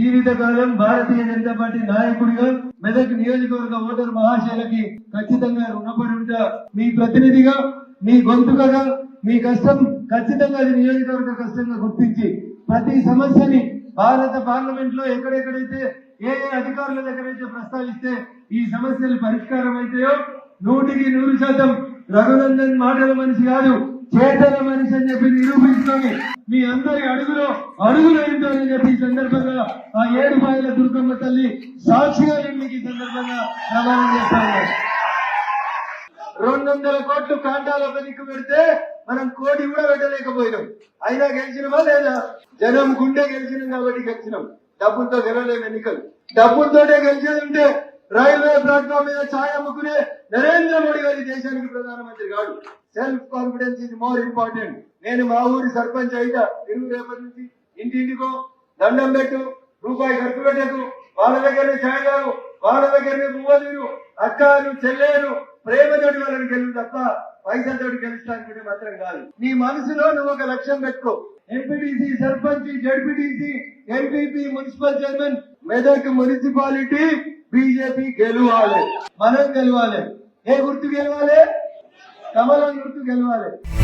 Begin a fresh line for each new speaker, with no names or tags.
జీవితకాలం భారతీయ జనతా పార్టీ నాయకుడిగా మెదక్ నియోజకవర్గ ఓటర్ మహాశైలకి ఖచ్చితంగా రుణపడి ఉంటా మీ ప్రతినిధిగా మీ గొంతుకగా మీ కష్టం ఖచ్చితంగా అది నియోజకవర్గ కష్టంగా గుర్తించి ప్రతి సమస్యని భారత పార్లమెంట్లో ఎక్కడెక్కడైతే ఏ ఏ అధికారుల దగ్గరైతే ప్రస్తావిస్తే ఈ సమస్యలు పరిష్కారం అయితాయో నూటికి నూరు శాతం రఘునందన్ మాటల మనిషి కాదు. చేతల మనిషి అని చెప్పి నిరూపించుకొని మీ అందరి అడుగులో అడుగులు ఏంటని చెప్పి ఈ సందర్భంగా ఆ ఏడు పాయల దుర్గమ్మ తల్లి సాక్షిగా నేను మీకు ఈ సందర్భంగా ప్రమాణం చేస్తాను రెండు వందల కోట్లు కాంటాల పనికి పెడితే మనం కోటి కూడా పెట్టలేకపోయినాం. అయినా గెలిచినమా లేదా? జనం గుండె గెలిచినాం కాబట్టి గెలిచినాం. డబ్బులతో గెలవలేము ఎన్నికలు. డబ్బులతోటే గెలిచేది ఉంటే రైల్వే ప్లాట్ఫామ్ మీద ఛాయ అమ్ముకునే నరేంద్ర మోడీ గారి దేశానికి ప్రధానమంత్రి కాదు self confidence is more important నేను మా ఊరి సర్పంచ్ అయితా తిరుగు రేపటి నుంచి ఇంటింటికో దండం పెట్టు రూపాయి ఖర్చు పెట్టకు వాళ్ళ దగ్గరనే ఛాయ్ తాగు వాళ్ళ దగ్గరనే పువ్వులు అక్కలు చెల్లెలు ప్రేమతోటి వాళ్ళని గెలువు తప్ప పైసలతోటి గెలుస్తానికి మాత్రం కాదు. నీ మనసులో నువ్వు ఒక లక్ష్యం పెట్టుకో. MPTC sarpanch ZPTC MPP municipal chairman Medak municipality BJP గెలవాలి. మనం గెలవాలి. ఏ గుర్తు గెలవాలి? కమలం గుర్తు గెలవాలి.